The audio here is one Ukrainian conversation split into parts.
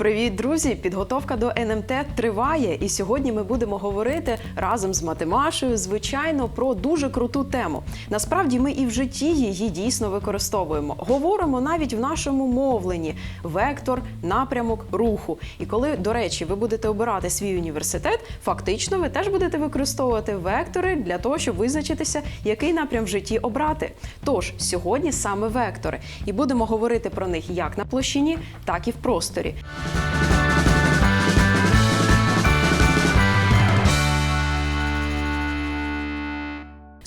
Привіт, друзі! Підготовка до НМТ триває, і сьогодні ми будемо говорити разом з Матимашею, звичайно, про дуже круту тему. Насправді, ми і в житті її дійсно використовуємо. Говоримо навіть в нашому мовленні вектор, напрямок руху. І коли, до речі, ви будете обирати свій університет, фактично ви теж будете використовувати вектори для того, щоб визначитися, який напрям в житті обрати. Тож сьогодні саме вектори, і будемо говорити про них як на площині, так і в просторі. Bye.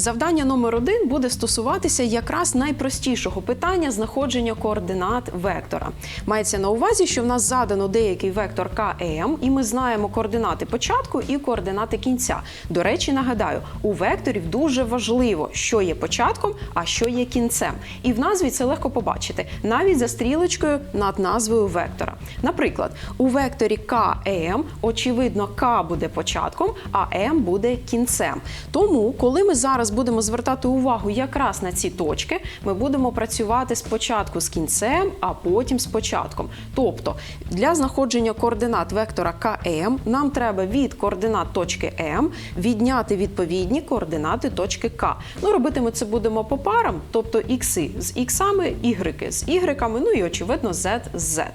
Завдання номер один буде стосуватися якраз найпростішого питання знаходження координат вектора. Мається на увазі, що в нас задано деякий вектор КМ, і ми знаємо координати початку і координати кінця. До речі, нагадаю, у векторів дуже важливо, що є початком, а що є кінцем. І в назві це легко побачити, навіть за стрілочкою над назвою вектора. Наприклад, у векторі КМ, очевидно, К буде початком, а М буде кінцем. Тому, коли ми зараз будемо звертати увагу якраз на ці точки, ми будемо працювати спочатку з кінцем, а потім з початком. Тобто для знаходження координат вектора КМ нам треба від координат точки М відняти відповідні координати точки К. Ну, робити ми це будемо по парам, тобто ікси з іксами, ігреки з ігреками, ну і очевидно Z з Z.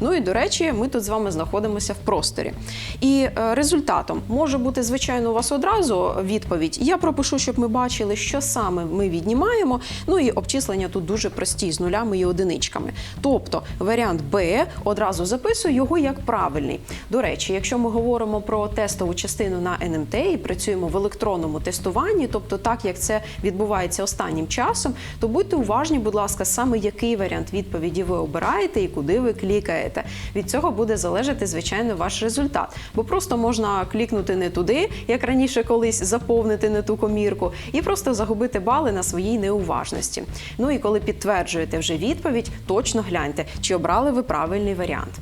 Ну і до речі, ми тут з вами знаходимося в просторі. І е, результатом може бути, звичайно, у вас одразу відповідь. Я пропишу, щоб ми бачили, що саме ми віднімаємо. Ну і обчислення тут дуже прості з нулями і одиничками. Тобто варіант Б одразу записую його як правильний. До речі, якщо ми говоримо про тестову частину на НМТ і працюємо в електронному тестуванні, тобто так як це відбувається останнім часом, то будьте уважні, будь ласка, саме який варіант відповіді ви обираєте і куди ви клікаєте. Від цього буде залежати, звичайно, ваш результат. Бо просто можна клікнути не туди, як раніше колись заповнити не ту комірку, просто загубити бали на своїй неуважності. Ну і коли підтверджуєте вже відповідь, точно гляньте, чи обрали ви правильний варіант.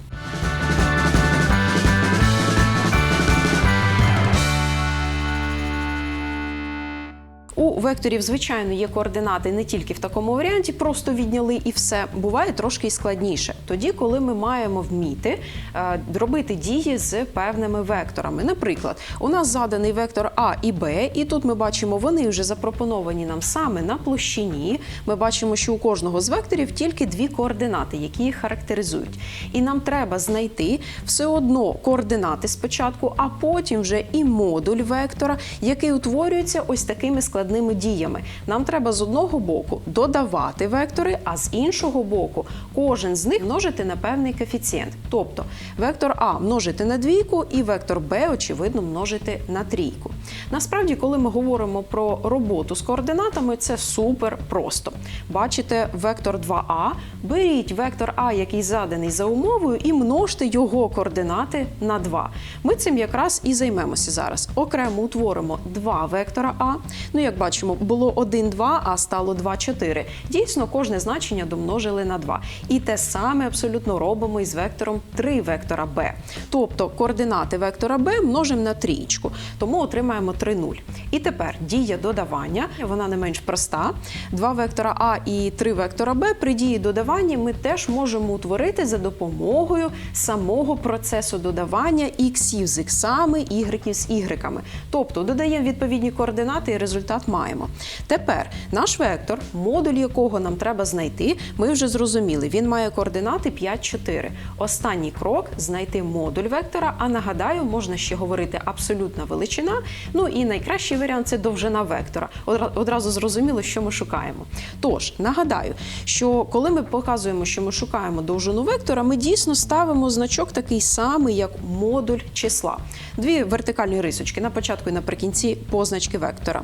У векторів, звичайно, є координати не тільки в такому варіанті, просто відняли і все. Буває трошки складніше. Тоді, коли ми маємо вміти е, робити дії з певними векторами. Наприклад, у нас заданий вектор А і Б, і тут ми бачимо, вони вже запропоновані нам саме на площині. Ми бачимо, що у кожного з векторів тільки дві координати, які їх характеризують. І нам треба знайти все одно координати спочатку, а потім вже і модуль вектора, який утворюється ось такими складними діями. Нам треба з одного боку додавати вектори, а з іншого боку кожен з них множити на певний коефіцієнт. Тобто вектор А множити на двійку і вектор Б, очевидно, множити на трійку. Насправді, коли ми говоримо про роботу з координатами, це супер просто. Бачите, вектор 2А, беріть вектор А, який заданий за умовою, і множте його координати на 2. Ми цим якраз і займемося зараз. Окремо утворимо два вектора А. Ну, як бачимо, було 1, 2, а стало 2, 4. Дійсно, кожне значення домножили на 2. І те саме абсолютно робимо із вектором 3 вектора b. Тобто координати вектора b множимо на трієчку, тому отримаємо 3, 0. І тепер дія додавання, вона не менш проста. Два вектора А і 3 вектора Б при дії додавання ми теж можемо утворити за допомогою самого процесу додавання іксів з іксами, ігреків з ігреками. Тобто додаємо відповідні координати і результат маємо. Тепер наш вектор, модуль якого нам треба знайти, ми вже зрозуміли. Він має координати 5, 4. Останній крок знайти модуль вектора. А нагадаю, можна ще говорити абсолютна величина. Ну і найкращий варіант це довжина вектора. Одразу зрозуміло, що ми шукаємо. Тож нагадаю, що коли ми показуємо, що ми шукаємо довжину вектора, ми дійсно ставимо значок такий самий, як модуль числа. Дві вертикальні рисочки на початку і наприкінці позначки вектора.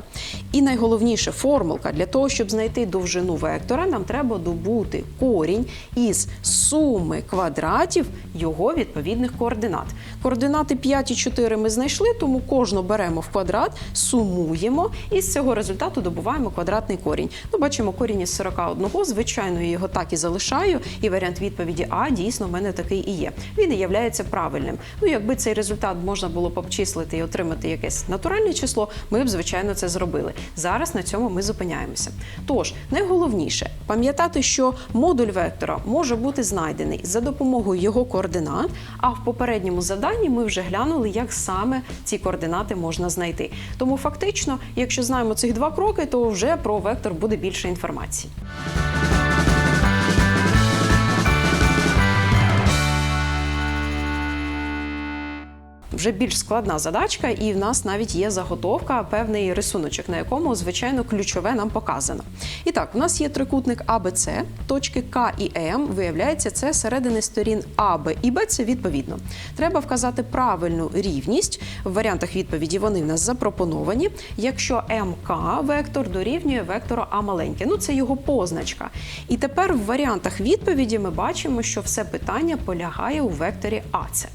І найголовніше формулка для того, щоб знайти довжину вектора, нам треба добути корінь із суми квадратів його відповідних координат. Координати 5 і 4 ми знайшли, тому кожну беремо в квадрат, сумуємо і з цього результату добуваємо квадратний корінь. Ну, бачимо корінь із 41, звичайно, я його так і залишаю, і варіант відповіді А дійсно в мене такий і є. Він і являється правильним. Ну, якби цей результат можна було б обчислити і отримати якесь натуральне число, ми б, звичайно, це зробили. Зараз на цьому ми зупиняємося. Тож, найголовніше пам'ятати, що модуль вектора може бути знайдений за допомогою його координат, а в попередньому заданні ми вже глянули, як саме ці координати можна знайти. Тому фактично, якщо знаємо цих два кроки, то вже про вектор буде більше інформації. Вже більш складна задачка, і в нас навіть є заготовка, певний рисуночок, на якому, звичайно, ключове нам показано. І так, у нас є трикутник АБЦ, точки К і М. Виявляється, це середини сторін А, Б і Б. Це відповідно. Треба вказати правильну рівність. В варіантах відповіді вони в нас запропоновані. Якщо МК вектор дорівнює вектору А маленьке, ну це його позначка. І тепер в варіантах відповіді ми бачимо, що все питання полягає у векторі АЦ.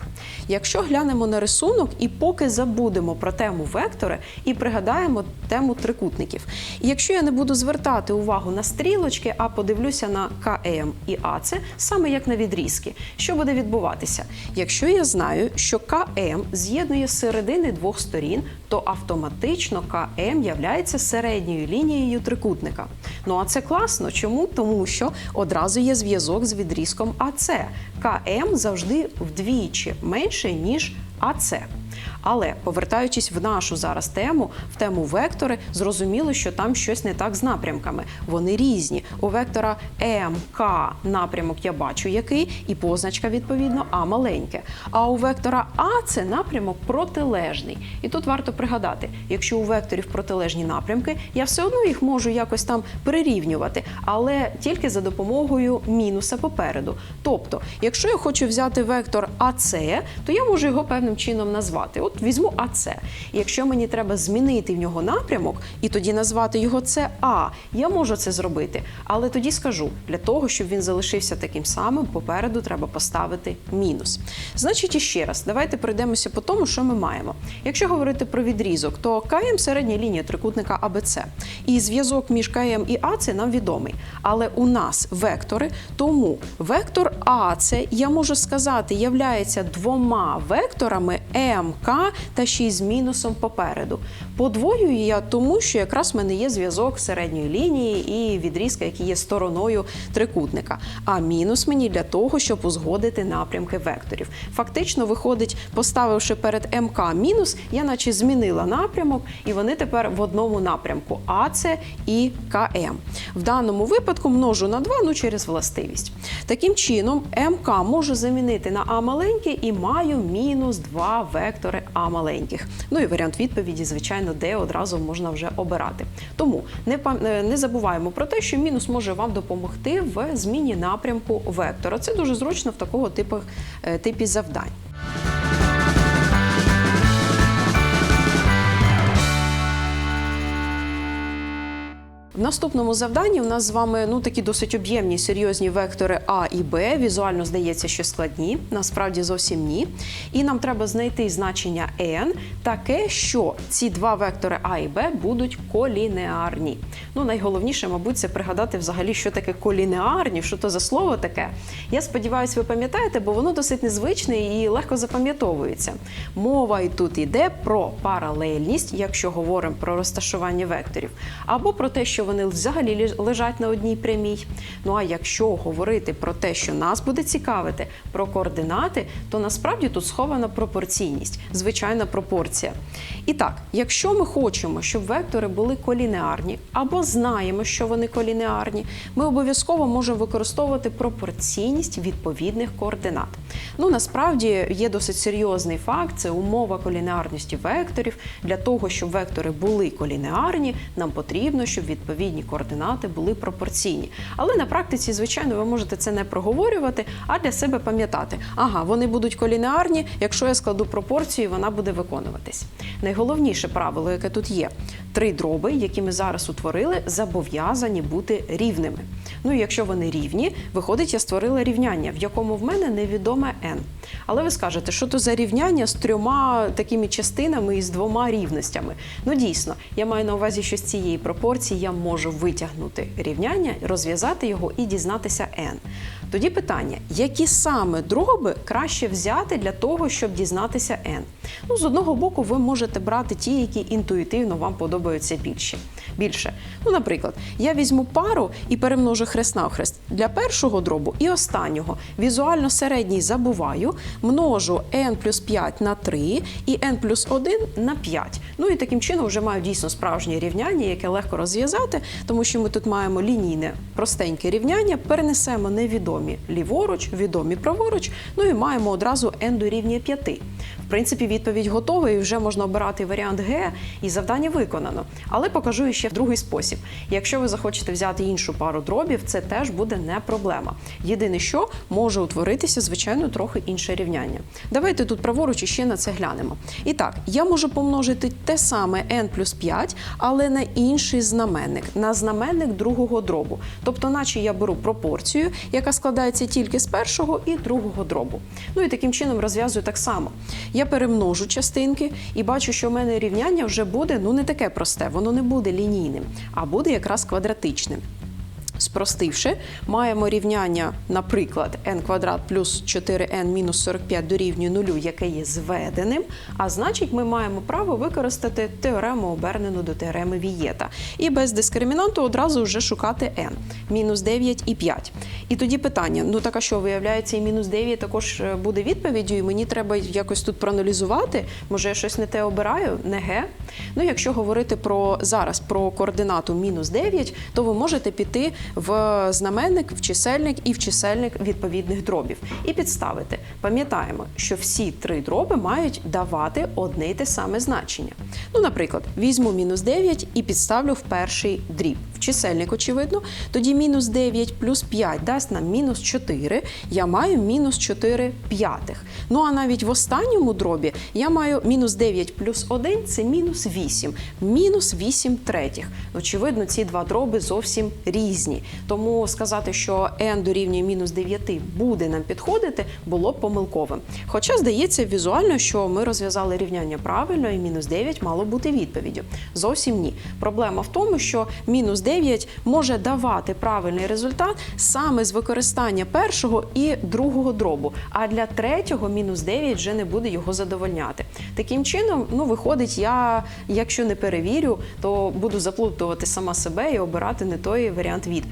Якщо глянемо на рисунок і поки забудемо про тему вектори і пригадаємо тему трикутників. І якщо я не буду звертати увагу на стрілочки, а подивлюся на КМ і АЦ, саме як на відрізки, що буде відбуватися? Якщо я знаю, що КМ з'єднує середини двох сторін, то автоматично КМ являється середньою лінією трикутника. Ну а це класно. Чому? Тому що одразу є зв'язок з відрізком АЦ. КМ завжди вдвічі менше, ніж АЦ. Але повертаючись в нашу зараз тему, в тему вектори, зрозуміло, що там щось не так з напрямками. Вони різні. У вектора МК напрямок я бачу який, і позначка відповідно А маленьке. А у вектора А це напрямок протилежний. І тут варто пригадати, якщо у векторів протилежні напрямки, я все одно їх можу якось там прирівнювати, але тільки за допомогою мінуса попереду. Тобто, якщо я хочу взяти вектор АЦ, то я можу його певним чином назвати. От візьму АЦ. І якщо мені треба змінити в нього напрямок і тоді назвати його ЦА, я можу це зробити. Але тоді скажу, для того, щоб він залишився таким самим, попереду треба поставити мінус. Значить, іще раз, давайте пройдемося по тому, що ми маємо. Якщо говорити про відрізок, то КМ середня лінія трикутника АБЦ. І зв'язок між КМ і АЦ нам відомий. Але у нас вектори, тому вектор АЦ, я можу сказати, являється двома векторами МК та ще й з мінусом попереду. Подвоюю я тому, що якраз в мене є зв'язок середньої лінії і відрізка, який є стороною трикутника. А мінус мені для того, щоб узгодити напрямки векторів. Фактично, виходить, поставивши перед МК мінус, я наче змінила напрямок, і вони тепер в одному напрямку АЦ і КМ. В даному випадку множу на 2, ну через властивість. Таким чином, МК можу замінити на А маленьке і маю мінус 2 вектори А маленьких. Ну і варіант відповіді, звичайно, де одразу можна вже обирати. Тому не, е, не забуваємо про те, що мінус може вам допомогти в зміні напрямку вектора. Це дуже зручно в такого типу, типі завдань. В наступному завданні у нас з вами ну такі досить об'ємні серйозні вектори А і Б. Візуально здається, що складні, насправді зовсім ні. І нам треба знайти значення n таке, що ці два вектори А і Б будуть колінеарні. Ну, найголовніше, мабуть, це пригадати взагалі, що таке колінеарні, що то за слово таке. Я сподіваюся, ви пам'ятаєте, бо воно досить незвичне і легко запам'ятовується. Мова і тут йде про паралельність, якщо говоримо про розташування векторів, або про те, що вони взагалі лежать на одній прямій. Ну а якщо говорити про те, що нас буде цікавити, про координати, то насправді тут схована пропорційність, звичайна пропорція. І так, якщо ми хочемо, щоб вектори були колінеарні, або знаємо, що вони колінеарні, ми обов'язково можемо використовувати пропорційність відповідних координат. Ну насправді є досить серйозний факт, це умова колінеарності векторів. Для того, щоб вектори були колінеарні, нам потрібно, щоб відповідні координати були пропорційні. Але на практиці, звичайно, ви можете це не проговорювати, а для себе пам'ятати, ага, вони будуть колінеарні, якщо я складу пропорцію, вона буде виконуватись. Найголовніше правило, яке тут є: три дроби, які ми зараз утворили, зобов'язані бути рівними. Ну і якщо вони рівні, виходить, я створила рівняння, в якому в мене невідоме n. Але ви скажете, що то за рівняння з трьома такими частинами і з двома рівностями. Ну дійсно, я маю на увазі, що з цієї пропорції я можу витягнути рівняння, розв'язати його і дізнатися n. Тоді питання: які саме дроби краще взяти для того, щоб дізнатися n? Ну, з одного боку, ви можете брати ті, які інтуїтивно вам подобаються більше. Більше. Ну, наприклад, я візьму пару і перемножу хрест навхрест для першого дробу і останнього. Візуально середній забуваю, множу n плюс 5 на 3 і n плюс 1 на 5. Ну і таким чином вже маю дійсно справжнє рівняння, яке легко розв'язати, тому що ми тут маємо лінійне простеньке рівняння, перенесемо невідомі ліворуч, відомі праворуч, ну і маємо одразу n дорівнює 5. В принципі, відповідь готова, і вже можна обирати варіант Г, і завдання виконано. Але покажу ще другий спосіб. Якщо ви захочете взяти іншу пару дробів, це теж буде не проблема. Єдине, що може утворитися, звичайно, трохи інше рівняння. Давайте тут праворуч ще на це глянемо. І так, я можу помножити те саме n плюс 5, але на інший знаменник, на знаменник другого дробу. Тобто, наче я беру пропорцію, яка складається тільки з першого і другого дробу. Ну і таким чином розв'язую так само. Я перемножу частинки і бачу, що в мене рівняння вже буде ну не таке просте, воно не буде лінійним, а буде якраз квадратичним. Спростивши, маємо рівняння, наприклад, n квадрат плюс 4n мінус 45 дорівнює нулю, яке є зведеним. А значить, ми маємо право використати теорему обернену до теореми Вієта. І без дискримінанту одразу вже шукати n. Мінус 9 і 5. І тоді питання: ну так а що, виявляється, і мінус 9 також е, буде відповіддю, і мені треба якось тут проаналізувати. Може, я щось не те обираю, не ге. Ну, якщо говорити про зараз про координату мінус 9, то ви можете піти в знаменник, в чисельник і в чисельник відповідних дробів і підставити. Пам'ятаємо, що всі три дроби мають давати одне й те саме значення. Ну, наприклад, візьму мінус 9 і підставлю в перший дріб. В чисельник, очевидно, тоді мінус 9 плюс 5 дасть нам мінус 4, я маю мінус 4 п'ятих. Ну а навіть в останньому дробі я маю мінус 9 плюс 1 це мінус 8, мінус 8 третіх. Очевидно, ці два дроби зовсім різні. Тому сказати, що n дорівнює мінус 9 буде нам підходити, було б помилковим. Хоча здається візуально, що ми розв'язали рівняння правильно, і мінус 9 мало бути відповіддю. Зовсім ні. Проблема в тому, що мінус 9 може давати правильний результат саме з використання першого і другого дробу. А для третього мінус 9 вже не буде його задовольняти. Таким чином, ну виходить, я, якщо не перевірю, то буду заплутувати сама себе і обирати не той варіант відповіді.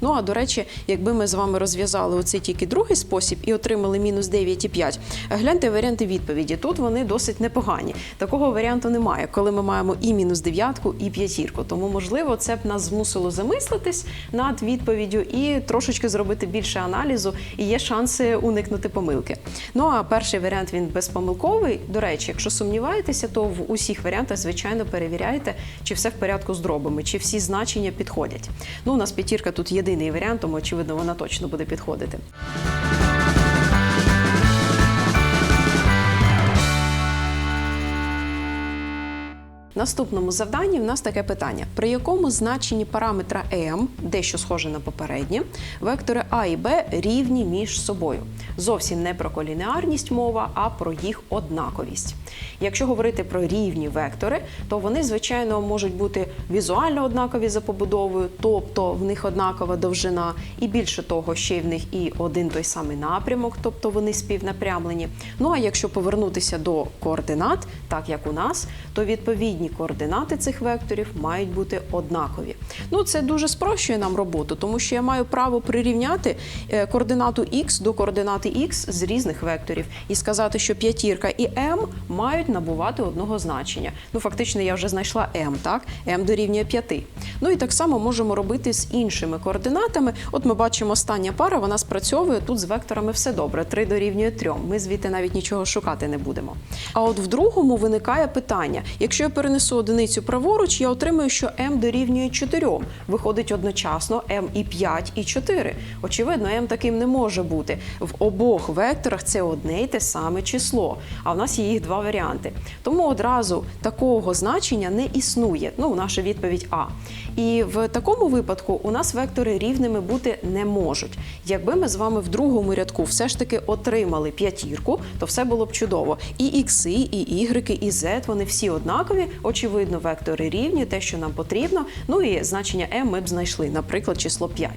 Ну а до речі, якби ми з вами розв'язали оцей тільки другий спосіб і отримали мінус 9,5, гляньте варіанти відповіді. Тут вони досить непогані. Такого варіанту немає, коли ми маємо і мінус дев'ятку, і п'ятірку. Тому, можливо, це б нас змусило замислитись над відповіддю і трошечки зробити більше аналізу, і є шанси уникнути помилки. Ну а перший варіант він безпомилковий. До речі, якщо сумніваєтеся, то в усіх варіантах, звичайно, перевіряйте, чи все в порядку з дробами, чи всі значення підходять. Ну, у нас тут єдиний варіант, тому очевидно, вона точно буде підходити. Наступному завданні в нас таке питання: при якому значенні параметра m, дещо схоже на попереднє, вектори а і b рівні між собою. Зовсім не про колінеарність мова, а про їх однаковість. Якщо говорити про рівні вектори, то вони, звичайно, можуть бути візуально однакові за побудовою, тобто в них однакова довжина, і більше того, ще й в них і один той самий напрямок, тобто вони співнапрямлені. Ну а якщо повернутися до координат, так як у нас, то відповідні координати цих векторів мають бути однакові. Ну це дуже спрощує нам роботу, тому що я маю право прирівняти е, координату x до координати x з різних векторів і сказати, що п'ятірка і m мають набувати одного значення. Ну фактично, я вже знайшла m, так m дорівнює 5. Ну і так само можемо робити з іншими координатами. От ми бачимо остання пара, вона спрацьовує тут з векторами все добре. 3 дорівнює 3. Ми звідти навіть нічого шукати не будемо. А от в другому виникає питання: якщо я перенесу одиницю праворуч, я отримую, що m дорівнює 4. Виходить одночасно m і 5, і 4. Очевидно, m таким не може бути. В обох векторах це одне й те саме число. А в нас є їх два варіанти. Тому одразу такого значення не існує. Ну, наша відповідь А. І в такому випадку у нас вектори рівними бути не можуть. Якби ми з вами в другому рядку все ж таки отримали п'ятірку, то все було б чудово. І ікси, і ігреки, і z, вони всі однакові. Очевидно, вектори рівні, те, що нам потрібно. Ну і значення m ми б знайшли, наприклад, число 5.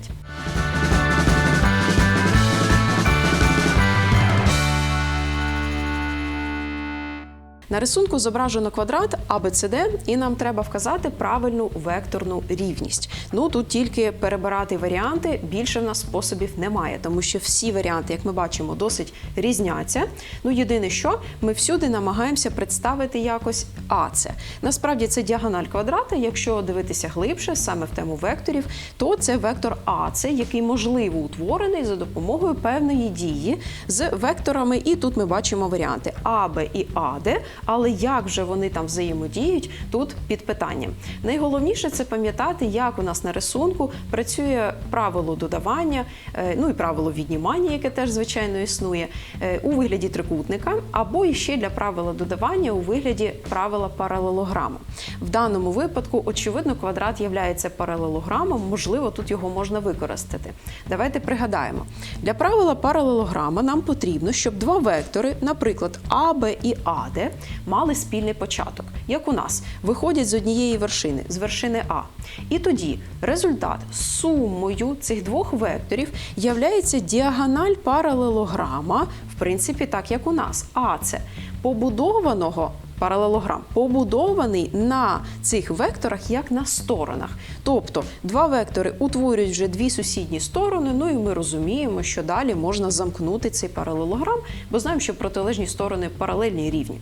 На рисунку зображено квадрат ABCD, і нам треба вказати правильну векторну рівність. Ну тут тільки перебирати варіанти. Більше в нас способів немає, тому що всі варіанти, як ми бачимо, досить різняться. Ну єдине, що ми всюди намагаємося представити якось АЦ. Насправді це діагональ квадрата. Якщо дивитися глибше, саме в тему векторів, то це вектор АЦ, який можливо утворений за допомогою певної дії з векторами. І тут ми бачимо варіанти АБ і АД, але як вже вони там взаємодіють, тут під питанням. Найголовніше це пам'ятати, як у нас на рисунку працює правило додавання, е, ну і правило віднімання, яке теж звичайно існує, е, у вигляді трикутника, або іще для правила додавання у вигляді правила паралелограма. В даному випадку, очевидно, квадрат є паралелограмом, можливо, тут його можна використати. Давайте пригадаємо. Для правила паралелограма нам потрібно, щоб два вектори, наприклад, А, Б і АД, мали спільний початок, як у нас, виходять з однієї вершини, з вершини А. І тоді результат сумою цих двох векторів являється діагональ паралелограма, в принципі, так як у нас. А це побудованого паралелограм побудований на цих векторах як на сторонах. Тобто два вектори утворюють вже дві сусідні сторони. Ну і ми розуміємо, що далі можна замкнути цей паралелограм, бо знаємо, що протилежні сторони паралельні рівні.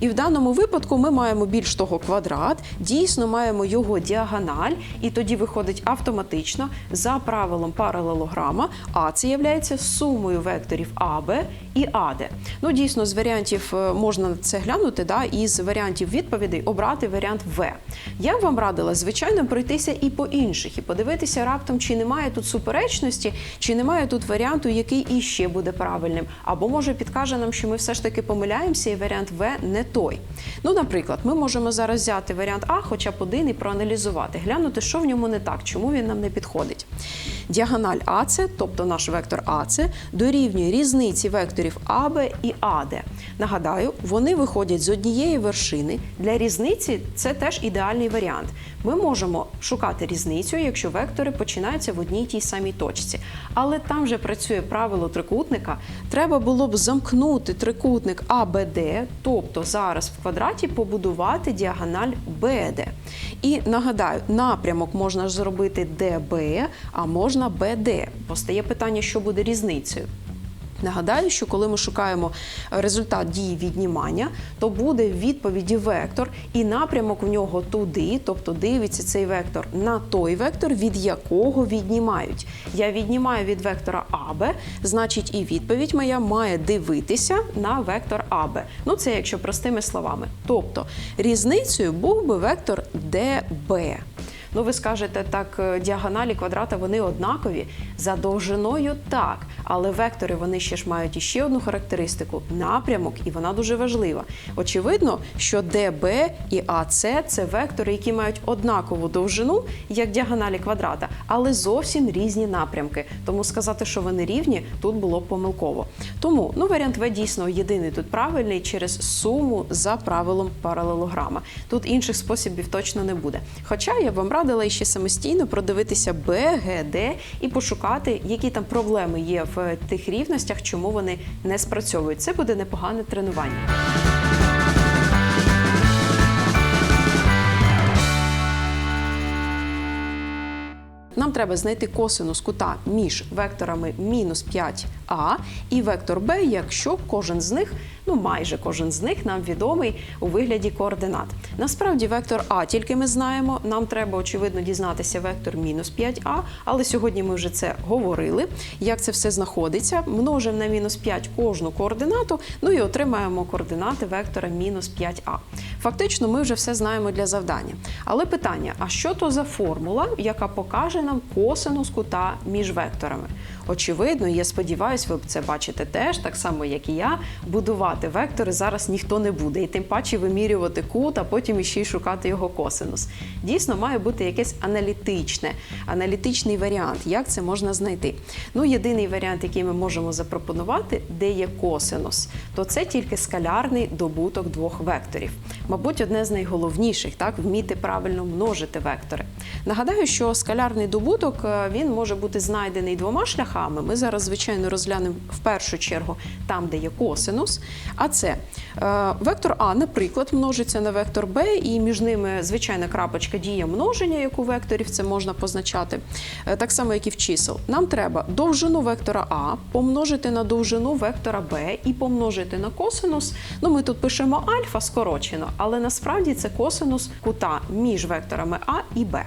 І в даному випадку ми маємо більш того квадрат, дійсно маємо його діагональ, і тоді виходить автоматично за правилом паралелограма. А це є сумою векторів АБ і АД. Ну дійсно з варіантів е, можна це глянути. да, із варіантів відповідей обрати варіант В. Я б вам радила, звичайно, пройтися і по інших, і подивитися раптом, чи немає тут суперечності, чи немає тут варіанту, який іще буде правильним. Або може підкаже нам, що ми все ж таки помиляємося, і варіант В не той. Ну, наприклад, ми можемо зараз взяти варіант А, хоча б один і проаналізувати, глянути, що в ньому не так, чому він нам не підходить. Діагональ АЦ, тобто наш вектор АЦ, дорівнює різниці векторів АБ і АД. Нагадаю, вони виходять з однієї вершини. Для різниці це теж ідеальний варіант. Ми можемо шукати різницю, якщо вектори починаються в одній тій самій точці. Але там вже працює правило трикутника. Треба було б замкнути трикутник АБД, тобто зараз в квадраті побудувати діагональ БД. І нагадаю, напрямок можна зробити ДБ, а можна БД. Постає питання, що буде різницею. Нагадаю, що коли ми шукаємо результат дії віднімання, то буде в відповіді вектор, і напрямок в нього туди, тобто дивиться цей вектор на той вектор, від якого віднімають. Я віднімаю від вектора АБ, значить, і відповідь моя має дивитися на вектор АБ. Ну це якщо простими словами. Тобто різницею був би вектор ДБ. Ну, ви скажете, так, е, діагоналі квадрата вони однакові. За довжиною так, але вектори вони ще ж мають іще одну характеристику напрямок, і вона дуже важлива. Очевидно, що ДБ і АЦ це вектори, які мають однакову довжину, як діагоналі квадрата, але зовсім різні напрямки. Тому сказати, що вони рівні, тут було б помилково. Тому ну, варіант В дійсно єдиний тут правильний через суму за правилом паралелограма. Тут інших способів точно не буде. Хоча я вам радила ще самостійно продивитися Б, Г, Д і пошукати, які там проблеми є в тих рівностях, чому вони не спрацьовують. Це буде непогане тренування. Нам треба знайти косинус кута між векторами мінус 5а і вектор b, якщо кожен з них, ну майже кожен з них нам відомий у вигляді координат. Насправді, вектор А тільки ми знаємо. Нам треба очевидно дізнатися вектор мінус 5а, але сьогодні ми вже це говорили. Як це все знаходиться? Множимо на мінус 5 кожну координату, ну і отримаємо координати вектора мінус 5а. Фактично, ми вже все знаємо для завдання. Але питання: а що то за формула, яка покаже нам косинус кута між векторами? Очевидно, я сподіваюся, ви це бачите теж, так само як і я. Будувати вектори зараз ніхто не буде, і тим паче вимірювати кут, а потім іще й шукати його косинус. Дійсно, має бути якесь аналітичне, аналітичний варіант, як це можна знайти. Ну, єдиний варіант, який ми можемо запропонувати, де є косинус, то це тільки скалярний добуток двох векторів. Мабуть, одне з найголовніших так вміти правильно множити вектори. Нагадаю, що скалярний добуток е, він може бути знайдений двома шляхами. Ми зараз, звичайно, розглянемо в першу чергу там, де є косинус. А це е, вектор А, наприклад, множиться на вектор Б, і між ними звичайна крапочка дія множення, як у векторів це можна позначати, е, так само, як і в чисел. Нам треба довжину вектора А помножити на довжину вектора Б і помножити на косинус. Ну, ми тут пишемо альфа скорочено, але насправді це косинус кута між векторами А і Б.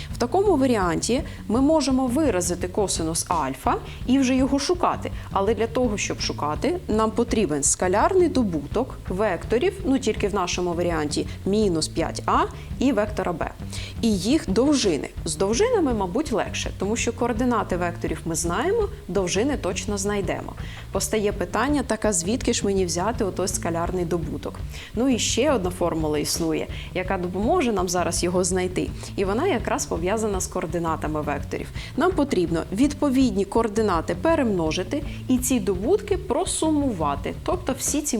такому варіанті ми можемо виразити косинус альфа і вже його шукати. Але для того, щоб шукати, нам потрібен скалярний добуток векторів, ну тільки в нашому варіанті мінус 5а і вектора b. І їх довжини. З довжинами, мабуть, легше, тому що координати векторів ми знаємо, довжини точно знайдемо. Постає питання, так а звідки ж мені взяти отой скалярний добуток? Ну і ще одна формула існує, яка допоможе нам зараз його знайти. І вона якраз пов'язана з координатами векторів. Нам потрібно відповідні координати перемножити і ці добутки просумувати, тобто всі ці е,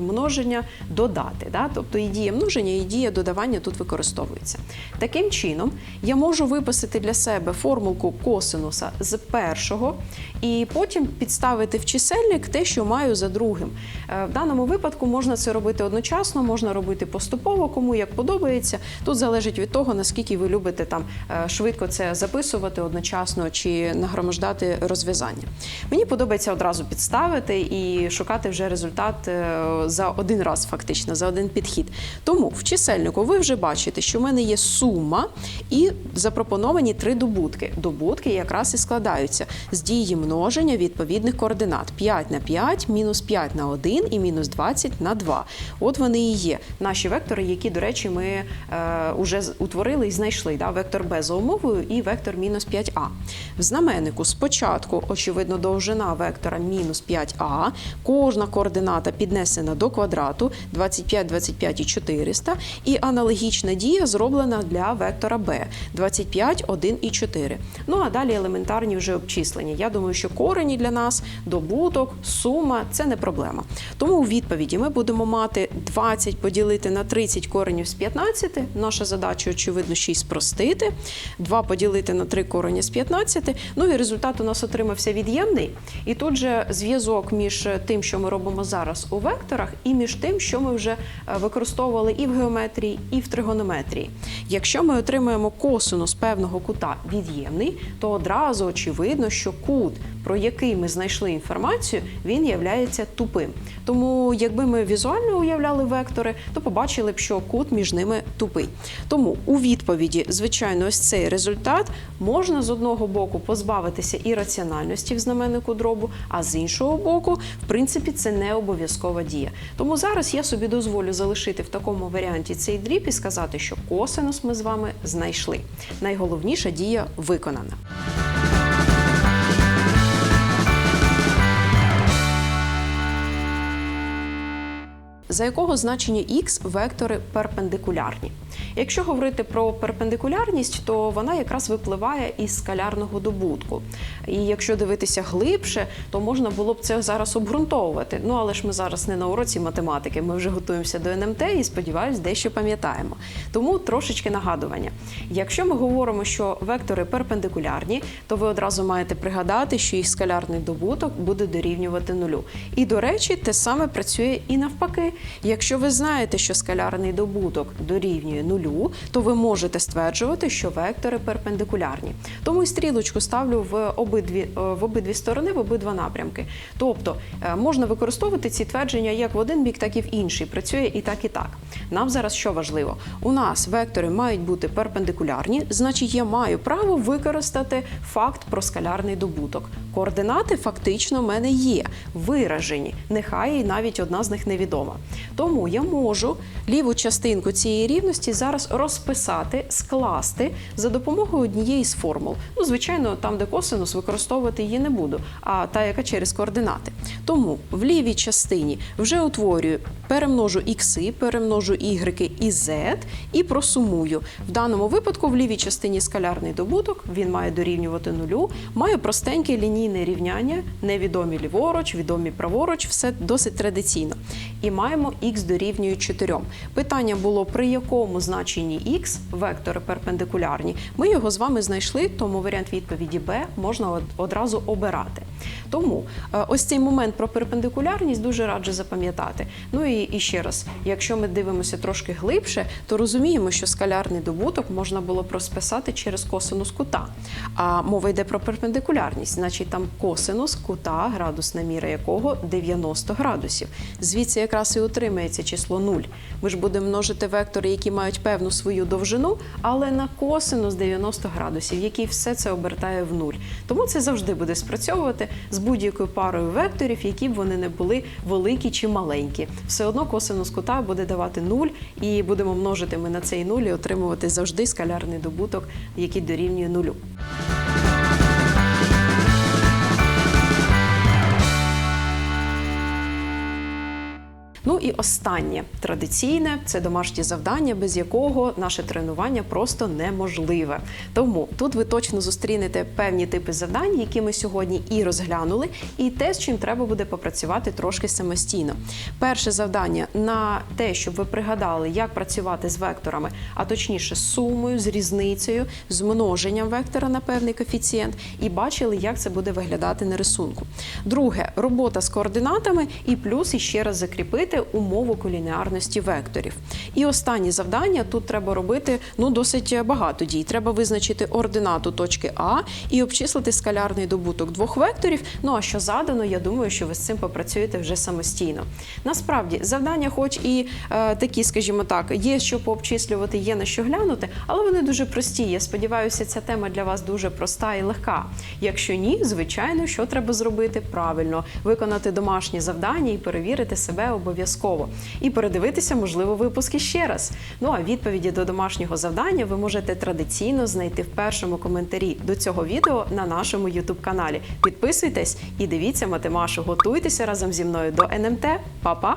множення додати. Да? Тобто і дія множення, і дія додавання тут використовується. Таким чином, я можу виписати для себе формулку косинуса з першого і потім підставити в чисельник те, що маю за другим. Е, В даному випадку можна це робити одночасно, можна робити поступово, кому як подобається. Тут залежить від того, наскільки ви любите там е, швидко це записувати одночасно чи нагромождати розв'язання. Мені подобається одразу підставити і шукати вже результат е, за один раз, фактично, за один підхід. Тому в чисельнику ви вже бачите, що в мене є сума і запропоновані три добутки. Добутки якраз і складаються з дії множення відповідних координат: 5 на 5, мінус 5 на 1 і мінус 20 на 2. От вони і є наші вектори, які, до речі, ми е, уже утворили і знайшли. Да? Вектор Б за умовою і вектор мінус 5а. В знаменнику спочатку, очевидно, довжина вектора мінус 5а. Кожна координата піднесена до квадрату 25, 25 і 400. І аналогічна дія зроблена для вектора Б 25, 1 і 4. Ну а далі елементарні вже обчислення. Я думаю, що корені для нас, добуток, сума це не проблема. Тому у відповіді ми будемо мати 20 поділити на 30 коренів з 15. Наша задача, очевидно, 6 спростити. 2 поділити на 3 корені з 15. Ну і результат у нас отримався від'ємний. І тут же зв'язок між тим, що ми робимо зараз у векторах, і між тим, що ми вже е, використовували і в геометрії, і в тригонометрії. Якщо ми отримаємо косинус певного кута від'ємний, то одразу очевидно, що кут, про який ми знайшли інформацію, він являється тупим. Тому, якби ми візуально уявляли вектори, то побачили б, що кут між ними тупий. Тому у відповіді, звичайно, ось цей результат можна з одного боку позбавитися і раціональності в знаменнику дробу, а з іншого боку, в принципі, це не обов'язкова дія. Тому зараз я собі дозволю залишити в такому варіанті цей дріб і сказати, що косинус ми з вами знайшли. Найголовніша дія виконана. За якого значення х вектори перпендикулярні? Якщо говорити про перпендикулярність, то вона якраз випливає із скалярного добутку. І якщо дивитися глибше, то можна було б це зараз обґрунтовувати. Ну але ж ми зараз не на уроці математики, ми вже готуємося до НМТ і сподіваюсь, дещо пам'ятаємо. Тому трошечки нагадування. Якщо ми говоримо, що вектори перпендикулярні, то ви одразу маєте пригадати, що їх скалярний добуток буде дорівнювати нулю. І до речі, те саме працює і навпаки. Якщо ви знаєте, що скалярний добуток дорівнює нулю, то ви можете стверджувати, що вектори перпендикулярні. Тому і стрілочку ставлю в обидві, е, в обидві сторони, в обидва напрямки. Тобто е, можна використовувати ці твердження як в один бік, так і в інший. Працює і так, і так. Нам зараз що важливо? У нас вектори мають бути перпендикулярні, значить, я маю право використати факт про скалярний добуток. Координати фактично в мене є виражені, нехай і навіть одна з них невідома. Тому я можу ліву частинку цієї рівності зараз розписати, скласти за допомогою однієї з формул. Ну, звичайно, там, де косинус, використовувати її не буду, а та, яка через координати. Тому в лівій частині вже утворюю перемножу ікси, перемножу ігреки і z і просумую. В даному випадку в лівій частині скалярний добуток, він має дорівнювати нулю, маю простеньке лінійне рівняння, невідомі ліворуч, відомі праворуч, все досить традиційно. І маємо х дорівнює 4. Питання було, при якому значенні х вектори перпендикулярні. Ми його з вами знайшли, тому варіант відповіді Б можна одразу обирати. Тому е, ось цей момент про перпендикулярність дуже раджу запам'ятати. Ну і, і ще раз, якщо ми дивимося трошки глибше, то розуміємо, що скалярний добуток можна було б розписати через косинус кута. А мова йде про перпендикулярність, значить там косинус кута, градусна міра якого 90 градусів. Звідси якраз і отримається число 0. Ми ж будемо множити вектори, які мають певну свою довжину, але на косинус 90 градусів, який все це обертає в нуль. Тому це завжди буде спрацьовувати з будь-якою парою векторів, які б вони не були великі чи маленькі. Все одно косинус кута буде давати 0, і будемо множити ми на цей 0 і отримувати завжди скалярний добуток, який дорівнює нулю. І останнє традиційне це домашнє завдання, без якого наше тренування просто неможливе. Тому тут ви точно зустрінете певні типи завдань, які ми сьогодні і розглянули, і те, з чим треба буде попрацювати трошки самостійно. Перше завдання на те, щоб ви пригадали, як працювати з векторами, а точніше з сумою, з різницею, з множенням вектора на певний коефіцієнт, і бачили, як це буде виглядати на рисунку. Друге робота з координатами, і плюс іще раз закріпити умову колінеарності векторів. І останнє завдання тут треба робити ну досить багато дій. Треба визначити ординату точки А і обчислити скалярний добуток двох векторів. Ну а що задано, я думаю, що ви з цим попрацюєте вже самостійно. Насправді завдання, хоч і е, такі, скажімо так, є що пообчислювати, є на що глянути, але вони дуже прості. Я сподіваюся, ця тема для вас дуже проста і легка. Якщо ні, звичайно, що треба зробити правильно, виконати домашні завдання і перевірити себе обов'язково. І передивитися, можливо, випуски ще раз. Ну а відповіді до домашнього завдання ви можете традиційно знайти в першому коментарі до цього відео на нашому youtube каналі. Підписуйтесь і дивіться матемашу. Готуйтеся разом зі мною до НМТ. Па-па!